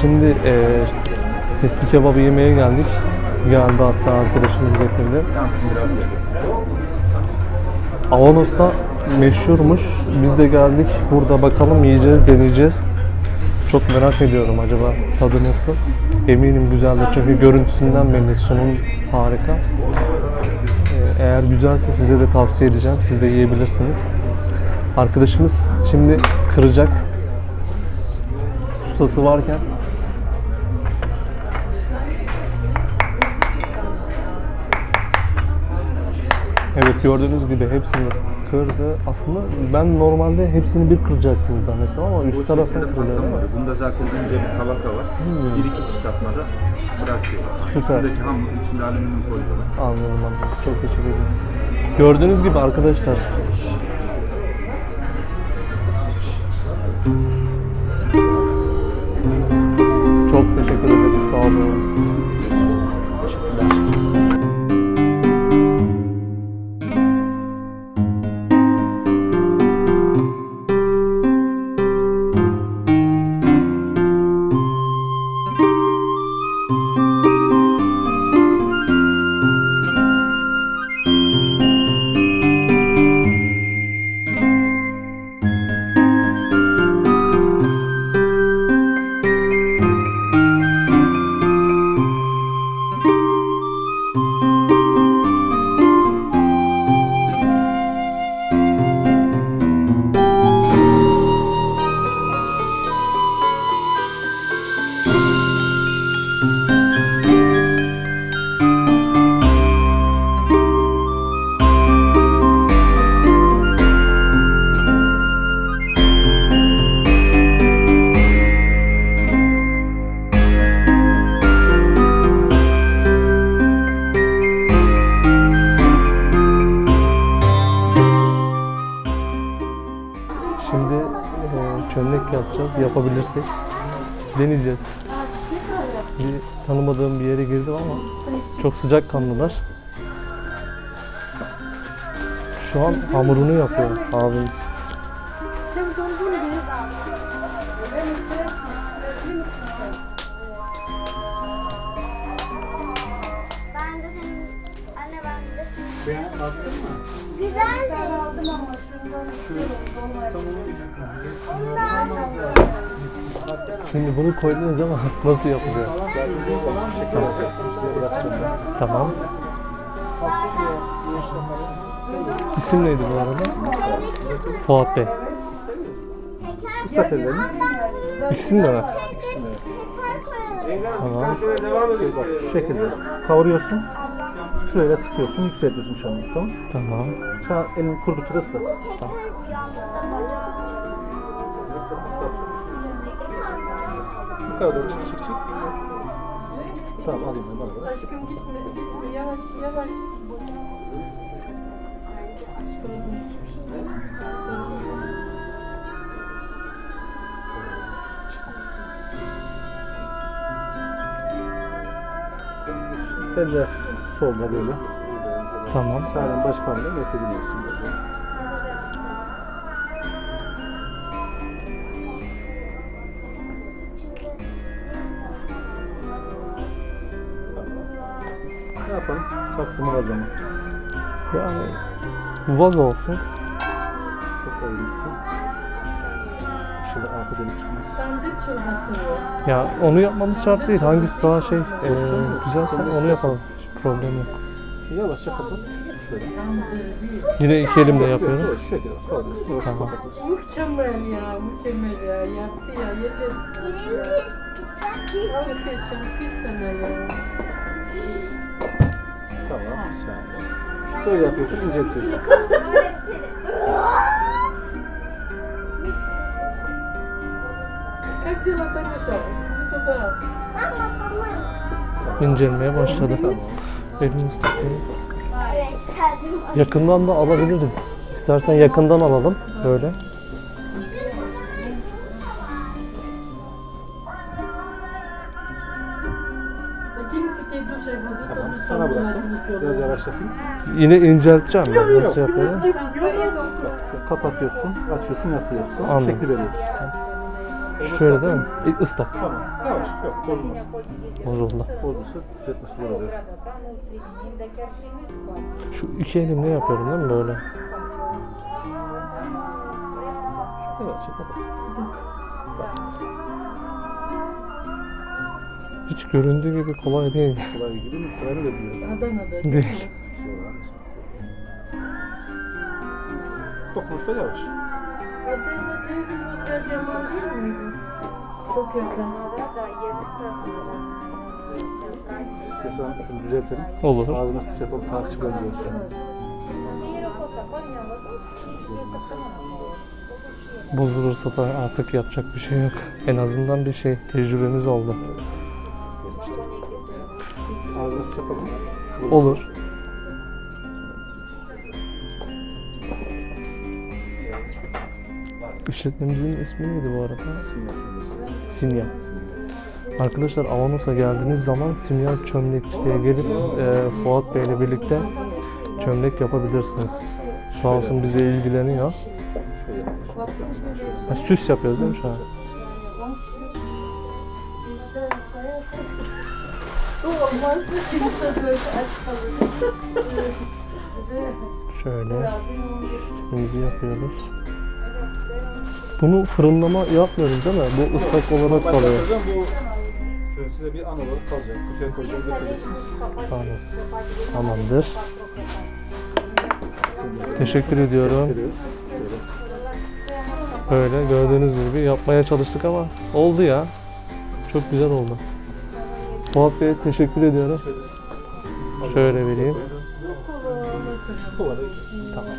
Şimdi e, testi kebabı yemeye geldik. Geldi hatta arkadaşımız getirdi. Avanos'ta meşhurmuş. Biz de geldik. Burada bakalım yiyeceğiz, deneyeceğiz. Çok merak ediyorum acaba tadı nasıl. Eminim güzeldir çünkü görüntüsünden belli. Sunum harika. Ee, Eğer güzelse size de tavsiye edeceğim. Siz de yiyebilirsiniz. Arkadaşımız şimdi kıracak. Ustası varken Evet gördüğünüz gibi hepsini kırdı. Aslında ben normalde hepsini bir kıracaksınız zannettim ama üst taraftan kırılıyor mi? Bunda zaten ince bir tabaka var. Hmm. Bir iki çıkartmada bırakıyorlar. Süper. Şuradaki hamur içinde alüminyum koyuyorlar. Anladım anladım. Çok teşekkür ederim. Gördüğünüz gibi arkadaşlar Şimdi e, çömlek yapacağız. Yapabilirsek. Deneyeceğiz. Bir tanımadığım bir yere girdim ama çok sıcak kanlılar. Şu an hamurunu yapıyor abimiz. Ben de senin anne ben de senin. Güzel de. aldım ama Onu da aldım. Şimdi bunu koydunuz ama nasıl yapılıyor? Tamam. İsim neydi bu arada? Fuat Bey. Islat ellerini. İkisini de mi? İkisini de. koyalım. Tamam. Şu şekilde kavuruyorsun. Şöyle sıkıyorsun, yükseltiyorsun çamuru tamam. Tamam. Çağ, elini kurdukça ıslat. Tamam. Yukarı doğru çık çık çık. Tamam alayım ben bana bırak. Aşkım gitme, gitme. Yavaş, yavaş. Eller solda böyle. Tamam. Sağdan baş parmağıyla merkezine olsun böyle. Yapalım? Saksı zaman? Yani vaz olsun. Çok oyuncusun. Şurada arka dönüp çıkmaz. Ya onu yapmamız şart değil. Hangisi daha şey e, güzelse onu yapalım. Hiç problem yok. Yavaşça kapat. Şöyle. Yine iki elimle yapıyorum. Evet, şu şekilde sağlıyorsun. Yavaşça Tamam. kapatıyorsun. Mükemmel ya, mükemmel ya. Yaptı ya, yeter ıslat ya. Al keşan, kız sana ya. İsmail. Böyle yapıyorsun, inceltiyorsun. İncelmeye başladı. Elimiz tutuyor. Yakından da alabiliriz. İstersen yakından alalım böyle. Tamam sana bıraktım. Biraz yavaşlatayım. Yine incelteceğim. Ya, yok, Nasıl yapalım? Şöyle kapatıyorsun, açıyorsun, yatıyorsun. Tamam. Şekli veriyorsun. Tamam. Şöyle değil mi? E, ıslak. Tamam. Yavaş. Yok bozulmasın. Bozuldu. Bozulsa düzeltmesi zor oluyor. Şu iki elimle yapıyorum değil mi böyle? Evet. Şey, kapat. Tamam. Hiç göründüğü gibi kolay değil. Kolay gibi mi? Kolay da biliyorum. Adana'da Değil. Dokunuşta yavaş. Adana'da değil mi? Cemal değil miydi? Çok yakın. İstiyorsan şunu düzeltelim. Olur. Ağzına sıç yapalım. Takip ediyoruz. Bozulursa da artık yapacak bir şey yok. En azından bir şey tecrübemiz oldu. Yapalım. Olur. İşletmemizin ismi neydi bu arada? Simya. Arkadaşlar Avanos'a geldiğiniz zaman Simya Çömlekçiliğe gelip e, Fuat Bey ile birlikte çömlek yapabilirsiniz. Sağ olsun bize ilgileniyor. Ha, süs yapıyoruz değil mi şu an? Olmaz mı? Kimse böyle aç kalır. Şöyle süsümüzü yapıyoruz. Bunu fırınlama yapmıyoruz değil mi? Bu ıslak olarak kalıyor. Bu e, size bir an olarak kalacak. Kutuya koyacağız, götüreceksiniz. Tamam. Tamamdır. Teşekkür ediyorum. Böyle gördüğünüz gibi yapmaya çalıştık ama oldu ya. Çok güzel oldu. Fuat Bey'e teşekkür ediyorum. Şöyle vereyim. Tamam.